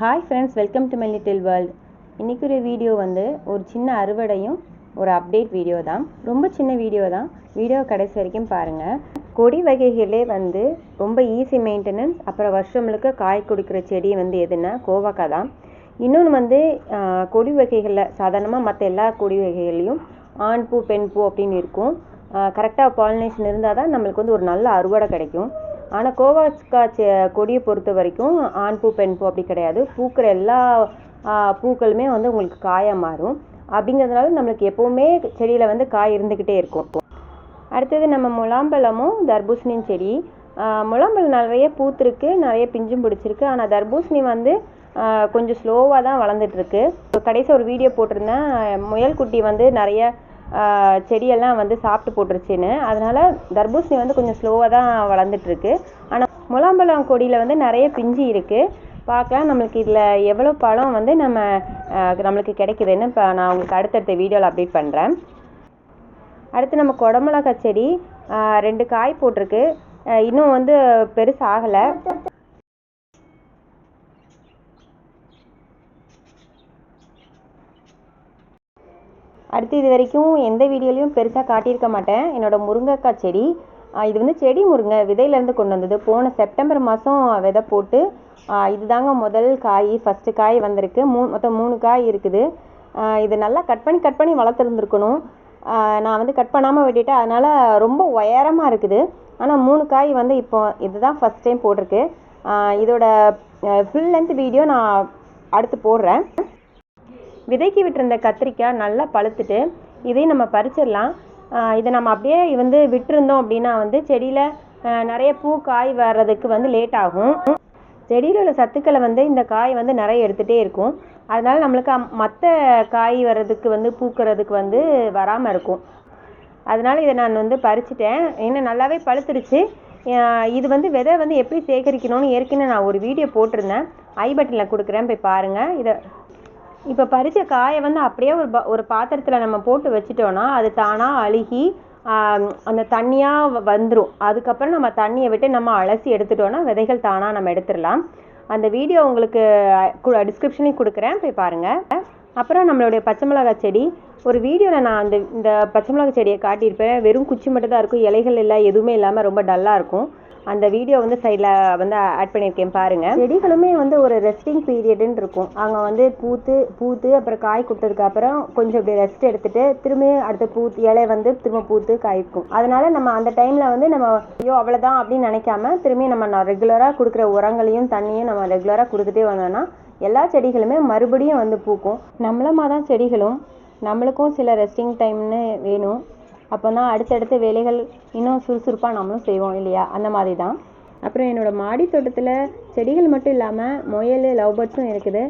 Hi friends welcome to my little world இன்றைக்கி ஒரு video வந்து ஒரு சின்ன அறுவடையும் ஒரு அப்டேட் வீடியோ தான். ரொம்ப சின்ன வீடியோ தான். வீடியோ கடைசி வரைக்கும் பாருங்கள் கொடி வகைகளே வந்து ரொம்ப ஈஸி மெயின்டெனன்ஸ் அப்புறம் வருஷம் முழுக்க காய் கொடுக்குற செடி வந்து எதுன்னா கோவக்காய் தான். இன்னொன்று வந்து கொடி வகைகளில் சாதாரணமாக மற்ற எல்லா கொடி வகைகளையும் ஆண் பூ பெண் பூ அப்படின்னு இருக்கும். கரெக்டாக பாலினேஷன் இருந்தால் தான் நம்மளுக்கு வந்து ஒரு நல்ல அறுவடை கிடைக்கும். ஆனால் கோவாக்காய் கொடியை பொறுத்த வரைக்கும் ஆண் பூ பெண் பூ அப்படி கிடையாது. பூக்கிற எல்லா பூக்களுமே வந்து உங்களுக்கு காயாக மாறும். அப்படிங்கிறதுனால நம்மளுக்கு எப்போவுமே செடியில் வந்து காய் இருந்துக்கிட்டே இருக்கும். அடுத்தது நம்ம முலாம்பழமும் தர்பூசணியும் செடி. முலாம்பழம் நிறைய பூத்திருக்கு நிறைய பிஞ்சும் பிடிச்சிருக்கு. ஆனால் தர்பூசணி வந்து கொஞ்சம் ஸ்லோவாக தான் வளர்ந்துட்டுருக்கு கடைசி ஒரு வீடியோ போட்டிருந்தேன். முயல் குட்டி வந்து நிறைய செடியெல்லாம் வந்து சாப்பிட்டு போட்டுருச்சுன்னு. அதனால் தர்பூசணி வந்து கொஞ்சம் ஸ்லோவாக தான் வளர்ந்துட்டுருக்கு. ஆனால் முலாம்பழம் கொடியில் வந்து நிறைய பிஞ்சு இருக்குது பார்க்கலாம் நம்மளுக்கு இதில் எவ்வளோ பழம் வந்து நம்ம நம்மளுக்கு கிடைக்குதுன்னு இப்போ நான் உங்களுக்கு அடுத்தடுத்த வீடியோவில் அப்டேட் பண்ணுறேன் அடுத்து நம்ம குடமிளகா செடி ரெண்டு காய் போட்டிருக்கு. இன்னும் வந்து பெருசாகலை. அடுத்து இது வரைக்கும் எந்த வீடியோலையும் பெருசாக காட்டியிருக்க மாட்டேன். என்னோடய முருங்கைக்காய் செடி. இது வந்து செடி முருங்கை விதையிலேருந்து கொண்டு வந்தது. போன செப்டம்பர் மாதம் விதை போட்டு இதுதாங்க முதல் காய் ஃபஸ்ட்டு காய் வந்திருக்கு. மூ மொத்தம் மூணு காய் இருக்குது. இது நல்லா கட் பண்ணி கட் பண்ணி வளர்த்துருந்துருக்கணும். நான் வந்து கட் பண்ணாமல் விட்டுட்டேன். அதனால் ரொம்ப உயரமாக இருக்குது. ஆனால் மூணு காய் வந்து இப்போ இதுதான் ஃபஸ்ட் டைம் போட்டிருக்கு. இதோட ஃபுல் லென்த் வீடியோ நான் அடுத்து போடுறேன். விதைக்கி விட்டிருந்த கத்திரிக்காய் நல்லா பழுத்துட்டு இதையும் நம்ம பறிச்சிடலாம். இதை நம்ம அப்படியே வந்து விட்டுருந்தோம் அப்படின்னா வந்து செடியில் நிறைய பூ காய் வர்றதுக்கு வந்து லேட் ஆகும். செடியில் உள்ள சத்துக்களை வந்து இந்த காய் வந்து நிறைய எடுத்துகிட்டே இருக்கும். அதனால் நம்மளுக்கு மற்ற காய் வர்றதுக்கு வந்து பூக்கிறதுக்கு வந்து வராமல் இருக்கும். அதனால் இதை நான் வந்து பறிச்சிட்டேன். இன்னும் நல்லாவே பழுத்துருச்சு. இது வந்து விதை வந்து எப்படி சேகரிக்கணும்னு ஏற்கனவே நான் ஒரு வீடியோ போட்டிருந்தேன். ஐ பட்டனில் கொடுக்குறேன். போய் பாருங்கள் இதை இப்போ பறித்த காயை வந்து அப்படியே ஒரு ப ஒரு பாத்திரத்தில் நம்ம போட்டு வச்சிட்டோன்னா அது தானாக அழுகி அந்த தண்ணியாக வந்துடும் அதுக்கப்புறம் நம்ம தண்ணியை விட்டு நம்ம அலசி எடுத்துட்டோன்னா விதைகள் தானாக நம்ம எடுத்துடலாம். அந்த வீடியோ உங்களுக்கு டிஸ்கிரிப்ஷனையும் கொடுக்குறேன். போய் பாருங்கள் அப்புறம் நம்மளுடைய பச்சை மிளகாய் செடி. ஒரு வீடியோவில் நான் அந்த இந்த பச்சை மிளகாய் செடியை காட்டியிருப்பேன். வெறும் குச்சி மட்டும் தான் இருக்கும். இலைகள் இல்லை எதுவுமே இல்லாமல் ரொம்ப டல்லாக இருக்கும். அந்த வீடியோ வந்து சைடில் வந்து ஆட் பண்ணியிருக்கேன் பாருங்கள் செடிகளுமே வந்து ஒரு ரெஸ்டிங் பீரியடுன்னு இருக்கும். அவங்க வந்து பூத்து பூத்து அப்புறம் காய் கொடுத்ததுக்கு அப்புறம் கொஞ்சம் இப்படி ரெஸ்ட் எடுத்துட்டு திரும்பி அடுத்த பூத்து இலை வந்து திரும்ப பூத்து காய்க்கும். அதனால நம்ம அந்த டைமில் வந்து நம்ம ஐயோ அவ்வளோதான் அப்படின்னு நினைக்காம திரும்பி நம்ம ரெகுலராக கொடுக்குற உரங்களையும் தண்ணியும் நம்ம ரெகுலராக கொடுத்துட்டே வந்தோம்னா எல்லா செடிகளுமே மறுபடியும் வந்து பூக்கும். நம்மளமா தான் செடிகளும் நம்மளுக்கும் சில ரெஸ்டிங் டைம்னு வேணும். அப்போ தான் அடுத்தடுத்த வேலைகள் இன்னும் சுறுசுறுப்பாக நம்மளும் செய்வோம் இல்லையா? அந்த மாதிரி தான் அப்புறம் என்னோடய மாடி தோட்டத்தில் செடிகள் மட்டும் இல்லாமல் முயல் லவ் பேர்ட்ஸும் இருக்குது.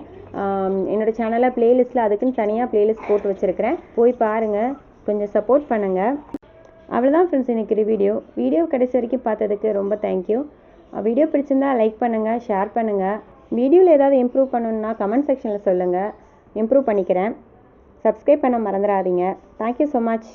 என்னோட சேனலில் பிளேலிஸ்ட்டில் அதுக்குன்னு தனியாக பிளேலிஸ்ட் போட்டு வச்சுருக்கிறேன். போய் பாருங்கள் கொஞ்சம் சப்போர்ட் பண்ணுங்கள் அவ்வளோதான் ஃப்ரெண்ட்ஸ் இன்னைக்கு வீடியோ வீடியோ கடைசி வரைக்கும் பார்த்ததுக்கு ரொம்ப தேங்க்யூ வீடியோ பிடிச்சிருந்தா லைக் பண்ணுங்கள் ஷேர் பண்ணுங்கள் வீடியோவில் ஏதாவது இம்ப்ரூவ் பண்ணணுன்னா கமெண்ட் செக்ஷனில் சொல்லுங்கள் இம்ப்ரூவ் பண்ணிக்கிறேன். சப்ஸ்கிரைப் பண்ண மறந்துடாதீங்க தேங்க்யூ ஸோ மச்